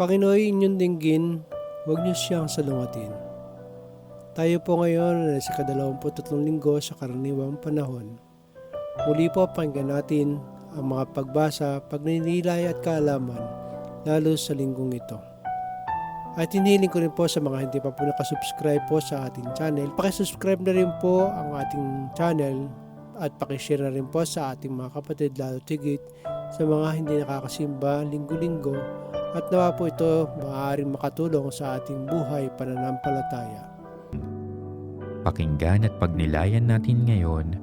Panginoon inyong dinggin, huwag niyo siyang salungatin. Tayo po ngayon ay sa kadalawamputatlong linggo sa karaniwang panahon. Muli po pakinggan natin ang mga pagbasa, pagninilay at kaalaman lalo sa linggong ito. At hinihiling ko rin po sa mga hindi pa po nakasubscribe po sa ating channel, pakisubscribe na rin po ang ating channel at pakishare na rin po sa ating mga kapatid lalo tigit sa mga hindi nakakasimba linggo-linggo at nawa po ito maaaring makatulong sa ating buhay pananampalataya. Pakinggan at pagnilayan natin ngayon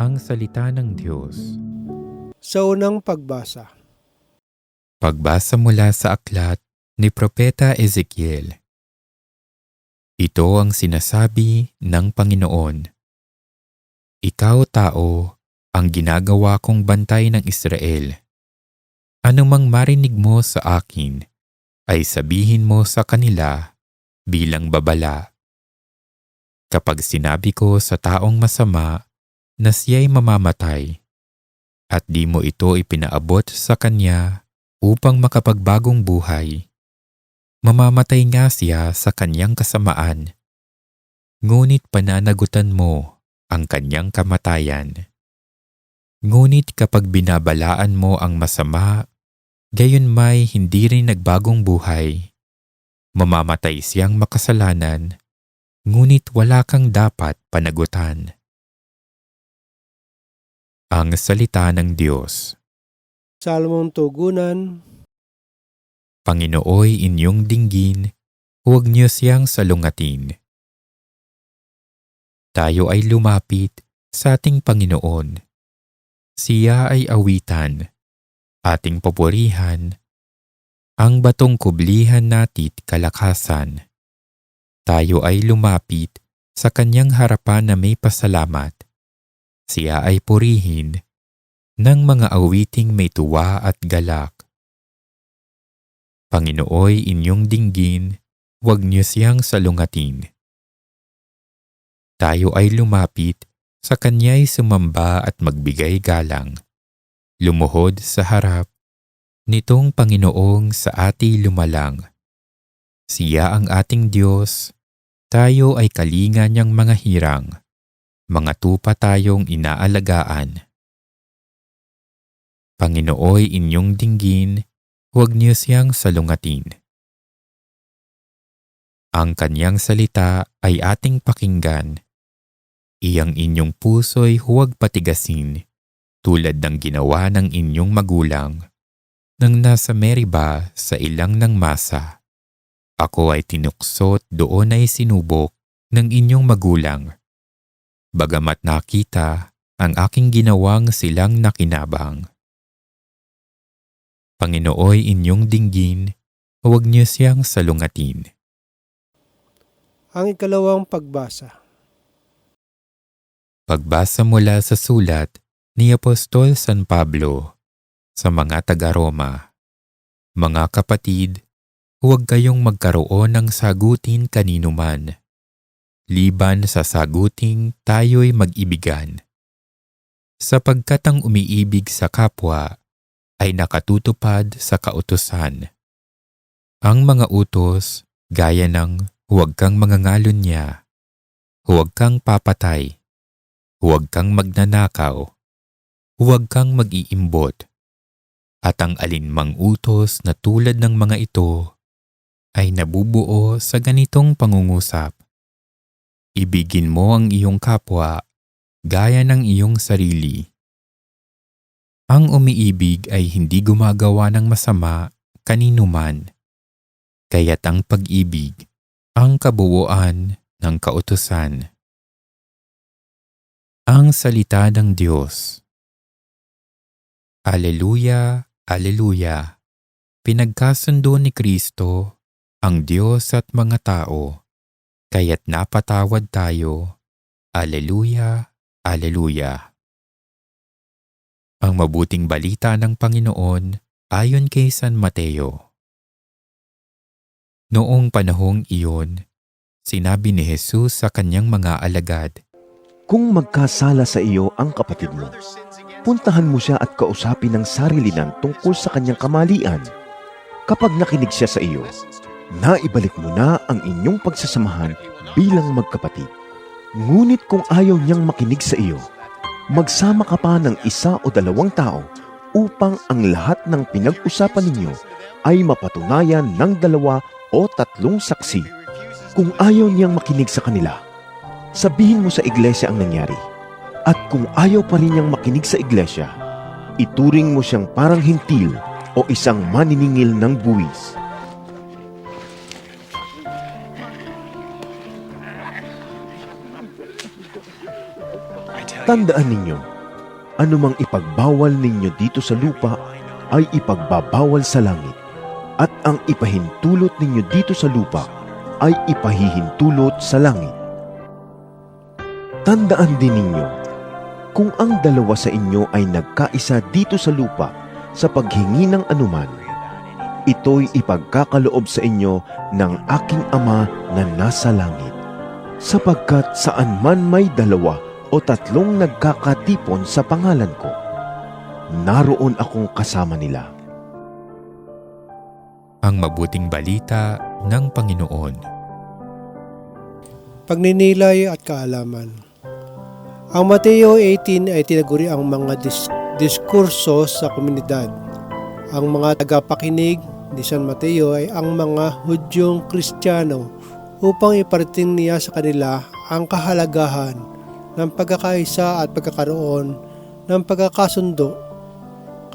ang salita ng Diyos. Sa unang pagbasa, Pagbasa mula sa aklat ni Propeta Ezekiel. Ito ang sinasabi ng Panginoon. Ikaw tao, ang ginagawa kong bantay ng Israel. Anumang marinig mo sa akin, ay sabihin mo sa kanila bilang babala. Kapag sinabi ko sa taong masama na siya'y mamamatay, at di mo ito ipinaabot sa kanya upang makapagbagong buhay, mamamatay nga siya sa kanyang kasamaan. Ngunit pananagutan mo ang kanyang kamatayan. Ngunit kapag binabalaan mo ang masama, gayon may hindi rin nagbagong buhay. Mamamatay siyang makasalanan, ngunit wala kang dapat panagutan. Ang Salita ng Diyos Salmong Tugunan, Panginooy inyong dinggin, huwag niyo siyang salungatin. Tayo ay lumapit sa ating Panginoon. Siya ay awitan, ating papurihan, ang batong kublihan natit kalakasan. Tayo ay lumapit sa kanyang harapan na may pasalamat. Siya ay purihin ng mga awiting may tuwa at galak. Panginooy inyong dinggin, huwag niyo siyang salungatin. Tayo ay lumapit, sa kanya'y sumamba at magbigay galang. Lumuhod sa harap, nitong Panginoong sa ati lumalang. Siya ang ating Diyos, tayo ay kalinga niyang mga hirang, mga tupa tayong inaalagaan. Panginooy inyong dinggin, huwag niyo siyang salungatin. Ang kanyang salita ay ating pakinggan. Iyang inyong puso'y huwag patigasin, tulad ng ginawa ng inyong magulang. Nang nasa Meriba sa ilang ng masa, ako ay tinuksot doon ay sinubok ng inyong magulang. Bagamat nakita ang aking ginawang silang nakinabang. Panginooy inyong dinggin, huwag niyo siyang salungatin. ang ikalawang pagbasa. Pagbasa mula sa sulat ni Apostol San Pablo sa mga taga-Roma. Mga kapatid, huwag kayong magkaroon ng sagutin kaninuman. Liban sa saguting tayo'y mag-ibigan. Sapagkat ang umiibig sa kapwa ay nakatutupad sa kautusan. Ang mga utos gaya ng huwag kang mangangalon niya, huwag kang papatay, huwag kang magnanakaw, huwag kang mag-iimbot, at ang alinmang utos na tulad ng mga ito ay nabubuo sa ganitong pangungusap. Ibigin mo ang iyong kapwa gaya ng iyong sarili. Ang umiibig ay hindi gumagawa ng masama kanino man, kaya't ang pag-ibig ang kabuuan ng kautusan. Ang Salita ng Diyos Aleluya, Aleluya! Pinagkasundo ni Kristo ang Diyos at mga tao, kaya't napatawad tayo. Aleluya, Aleluya! Ang mabuting balita ng Panginoon ayon kay San Mateo. Noong panahong iyon, sinabi ni Jesus sa kanyang mga alagad, Kung magkasala sa iyo ang kapatid mo, puntahan mo siya at kausapin ng sarilinan tungkol sa kanyang kamalian. Kapag nakinig siya sa iyo, naibalik mo na ang inyong pagsasamahan bilang magkapatid. Ngunit kung ayaw niyang makinig sa iyo, magsama ka pa ng isa o dalawang tao upang ang lahat ng pinag-usapan ninyo ay mapatunayan ng dalawa o tatlong saksi. Kung ayaw niyang makinig sa kanila, sabihin mo sa iglesia ang nangyari. At kung ayaw pa rin niyang makinig sa iglesia, ituring mo siyang parang hintil o isang maniningil ng buwis. Tandaan ninyo, anumang ipagbawal ninyo dito sa lupa ay ipagbabawal sa langit. At ang ipahintulot ninyo dito sa lupa ay ipahihintulot sa langit. Tandaan din ninyo, kung ang dalawa sa inyo ay nagkaisa dito sa lupa sa paghingi ng anuman, ito'y ipagkakaloob sa inyo ng aking Ama na nasa langit. Sapagkat saan man may dalawa o tatlong nagkakatipon sa pangalan ko, naroon akong kasama nila. Ang mabuting balita ng Panginoon. Pagninilay at kaalaman. Ang Mateo 18 ay tinaguri ang mga dis- diskurso sa komunidad. Ang mga tagapakinig ni San Mateo ay ang mga Hudyong Kristiyano upang iparating niya sa kanila ang kahalagahan ng pagkakaisa at pagkakaroon ng pagkakasundo.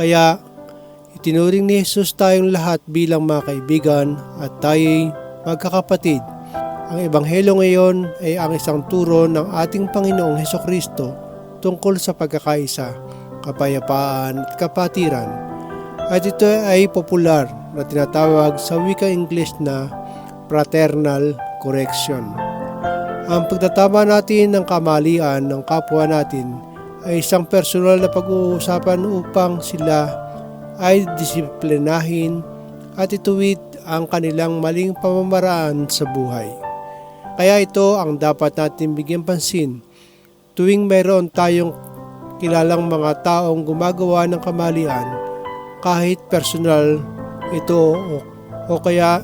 Kaya itinuring ni Jesus tayong lahat bilang mga kaibigan at tayo'y magkakapatid. Ang Ebanghelyo ngayon ay ang isang turo ng ating Panginoong Heso Kristo tungkol sa pagkakaisa, kapayapaan at kapatiran. At ito ay popular na tinatawag sa wika English na fraternal correction. Ang pagtatama natin ng kamalian ng kapwa natin ay isang personal na pag-uusapan upang sila ay disiplinahin at ituwid ang kanilang maling pamamaraan sa buhay. Kaya ito ang dapat natin bigyan pansin tuwing mayroon tayong kilalang mga taong gumagawa ng kamalian kahit personal ito o, o kaya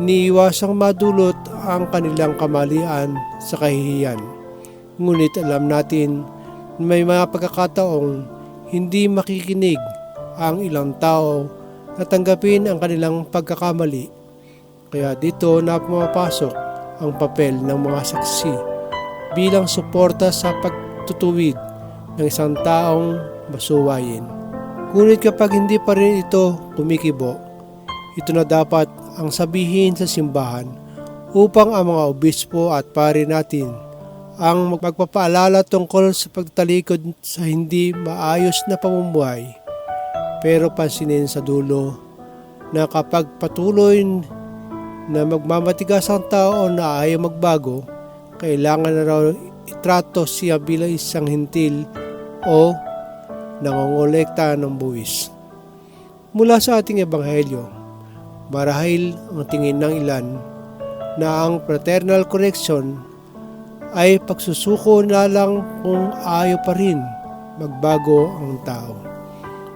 iniiwasang madulot ang kanilang kamalian sa kahihiyan. Ngunit alam natin na may mga pagkakataong hindi makikinig ang ilang tao na tanggapin ang kanilang pagkakamali. Kaya dito na pumapasok ang papel ng mga saksi bilang suporta sa pagtutuwid ng isang taong masuwayin. Ngunit kapag hindi pa rin ito kumikibo, ito na dapat ang sabihin sa simbahan upang ang mga obispo at pari natin ang magpapaalala tungkol sa pagtalikod sa hindi maayos na pamumuhay. Pero pansinin sa dulo na kapag patuloy na magmamatigas ang tao na ayaw magbago, kailangan na raw itrato siya bilang isang hintil o nangongolekta ng buwis. Mula sa ating ebanghelyo, marahil ang tingin ng ilan na ang fraternal correction ay pagsusuko na lang kung ayaw pa rin magbago ang tao.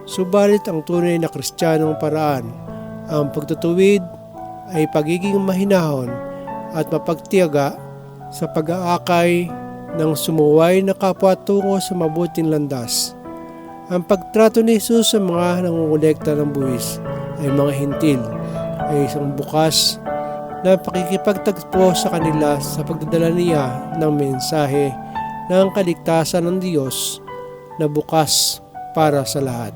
Subalit ang tunay na kristyanong paraan, ang pagtutuwid ay pagiging mahinahon at mapagtiyaga sa pag-aakay ng sumuway na kapwa tungo sa mabuting landas. Ang pagtrato ni Jesus sa mga nangungulekta ng buwis ay mga hintil ay isang bukas na pakikipagtagpo sa kanila sa pagdadala niya ng mensahe ng kaligtasan ng Diyos na bukas para sa lahat.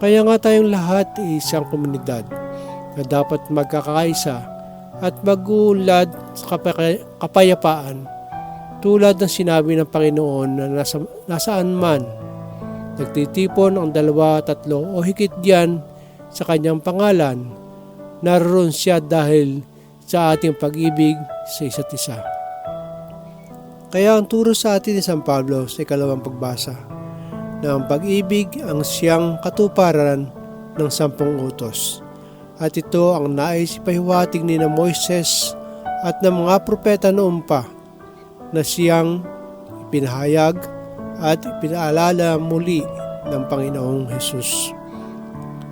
Kaya nga tayong lahat ay isang komunidad na dapat magkakaisa at mag-uulad sa kapay- kapayapaan tulad ng sinabi ng Panginoon na nasa, nasaan man nagtitipon ang dalawa, tatlo o higit diyan sa kanyang pangalan, naroon siya dahil sa ating pag-ibig sa isa't isa. Kaya ang turo sa atin ni San Pablo sa ikalawang pagbasa na ang pag-ibig ang siyang katuparan ng sampung utos. At ito ang nais ipahiwatig ni na Moises at ng mga propeta noon pa na siyang ipinahayag at pinaalala muli ng Panginoong Hesus.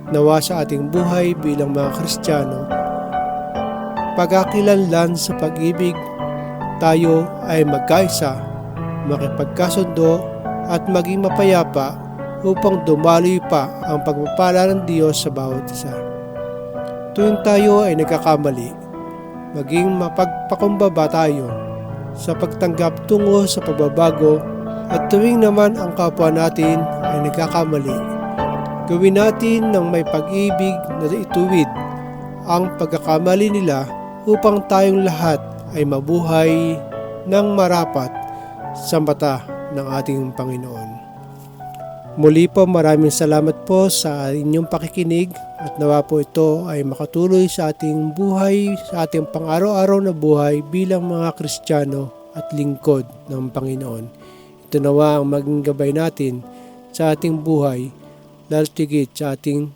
nawa sa ating buhay bilang mga Kristiyano, pagkakilanlan sa pag-ibig, tayo ay magkaisa, makipagkasundo at maging mapayapa upang dumaloy pa ang pagpapala ng Diyos sa bawat isa. Tuwing tayo ay nagkakamali, maging mapagpakumbaba tayo sa pagtanggap tungo sa pagbabago at tuwing naman ang kapwa natin ay nagkakamali, gawin natin ng may pag-ibig na ituwid ang pagkakamali nila upang tayong lahat ay mabuhay ng marapat sa mata ng ating Panginoon. Muli po maraming salamat po sa inyong pakikinig at nawa po ito ay makatuloy sa ating buhay, sa ating pang-araw-araw na buhay bilang mga Kristiyano at lingkod ng Panginoon. Ito nawa ang maging gabay natin sa ating buhay, lalo tigit sa ating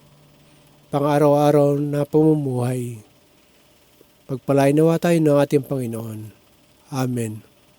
pang-araw-araw na pamumuhay. Pagpalain nawa tayo ng ating Panginoon. Amen.